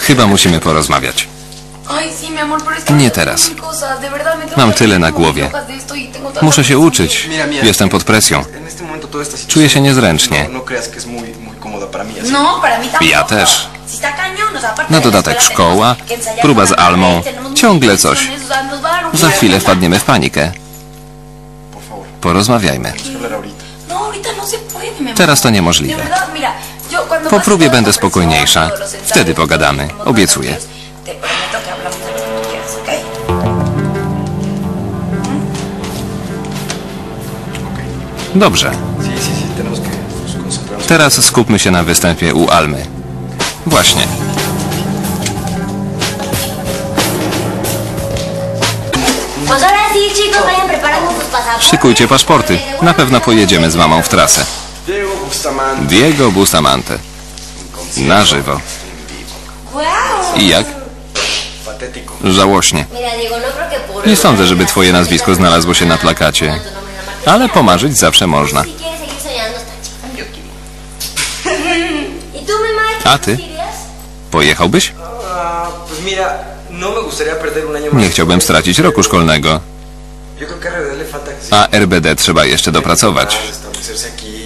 Chyba musimy porozmawiać. Nie teraz. Mam tyle na głowie. y Muszę się uczyć. Jestem pod presją. Czuję się niezręcznie. No, no. No. Ja też. Na dodatek szkoła, próba z Almą. Ciągle coś. Za chwilę wpadniemy w panikę. Porozmawiajmy. Teraz to niemożliwe. Po próbie będę spokojniejsza. Wtedy pogadamy. Obiecuję. Dobrze. Teraz skupmy się na występie u Almy. Właśnie. Szykujcie paszporty. Na pewno pojedziemy z mamą w trasę. Diego Bustamante. Na żywo. I jak? Żałośnie. Nie sądzę, żeby twoje nazwisko znalazło się na plakacie. Ale pomarzyć zawsze można. ¿A ty? Pojechałbyś? Nie chciałbym stracić roku szkolnego. A RBD trzeba jeszcze dopracować.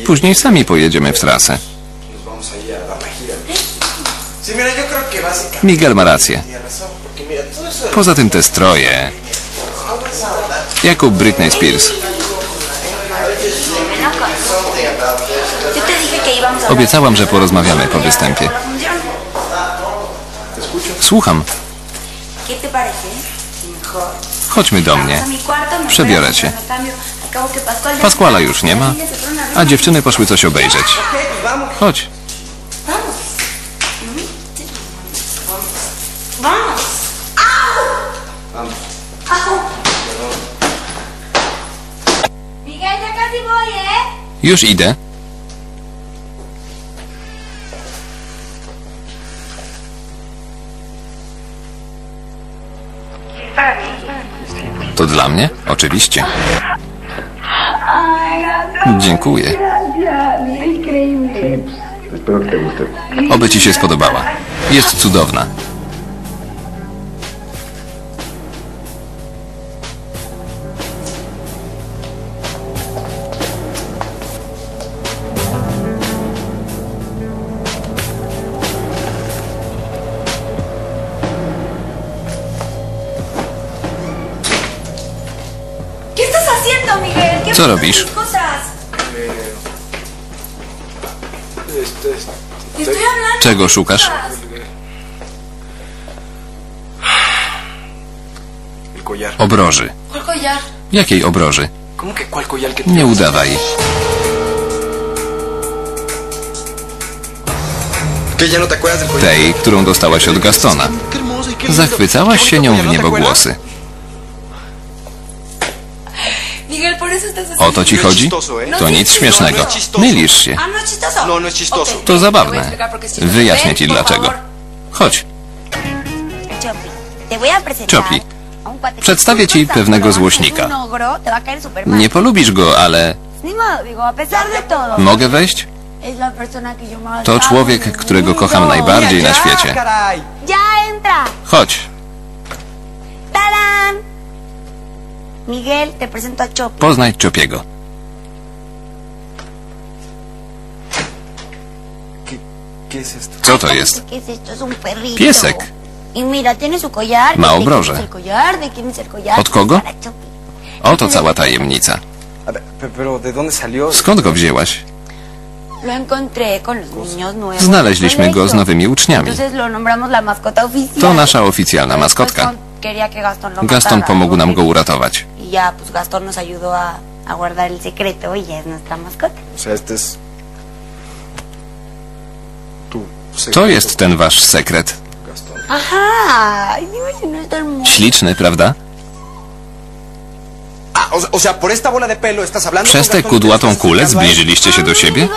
Później sami pojedziemy w trasę. Miguel ma rację. Poza tym te stroje. Jakub Britney Spears. Obiecałam, że porozmawiamy po występie. Słucham. Chodźmy do mnie. Przebiorę cię. Pasquala już nie ma, a dziewczyny poszły coś obejrzeć. Chodź. Vamos. Vamos. To dla mnie? Oczywiście. Dziękuję. Oby ci się spodobała. Jest cudowna. Co robisz? Czego szukasz? Obroży. Jakiej obroży? ¿Cómo que cuál collar que Nie udawaj. Tej, którą dostałaś od Gastona. Zachwycałaś się nią w ¿no te O to ci chodzi? To nic śmiesznego. Mylisz się. To zabawne. Wyjaśnię ci dlaczego. Chodź. Que przedstawię ci pewnego złośnika. Nie polubisz go, ale mogę wejść? To człowiek, którego kocham najbardziej na świecie. Chodź. ¡Tarán! Miguel, te presento a Chopi. Poznaj Czopiego. ¿Qué, ¿Qué es esto? Co to jest? ¿Qué es esto? Es un perrito. Piesek. Mira, tiene su collar. Ma ¿De quién obroże. es el collar? ¿De quién es el collar? Od kogo? Para Chopi. Oto cała tajemnica. A ver, pe- pero ¿de dónde salió? Skąd go wzięłaś? Lo encontré con los niños nuevos. Znaleźliśmy go z nowymi uczniami. Entonces lo nombramos la mascota oficial. To nasza oficjalna maskotka. Gaston quería que Gastón lo Gaston matara, pomógł nam go uratować. Ya, pues Gastón nos ayudó a, a guardar el secreto y ya es nuestra mascota. O sea, este es... Tu To secreto, jest ten wasz sekret. Gastón. Ajá. Ay, no hermoso. Śliczny, prawda? Ah, o, o sea, por esta bola de pelo estás hablando Przez con tę Gastón y te kudłatą estás kulę acercando a él? zbliżyliście się do no siebie?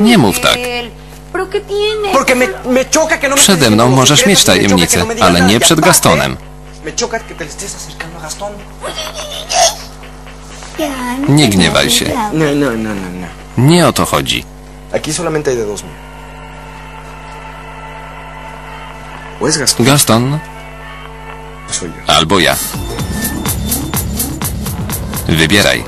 Nie mów tak. Miguel. ¿Pero qué tiene? Porque me, me choca que no me Przede mną diciendo możesz mieć me choca que tajemnicę, no me digas ale nada. nie przed Gastonem. Me choca que te le estés acercando a Gastón. Nie gniewaj się. No, no, no, no. Nie o to chodzi. Gaston albo ja. Wybieraj.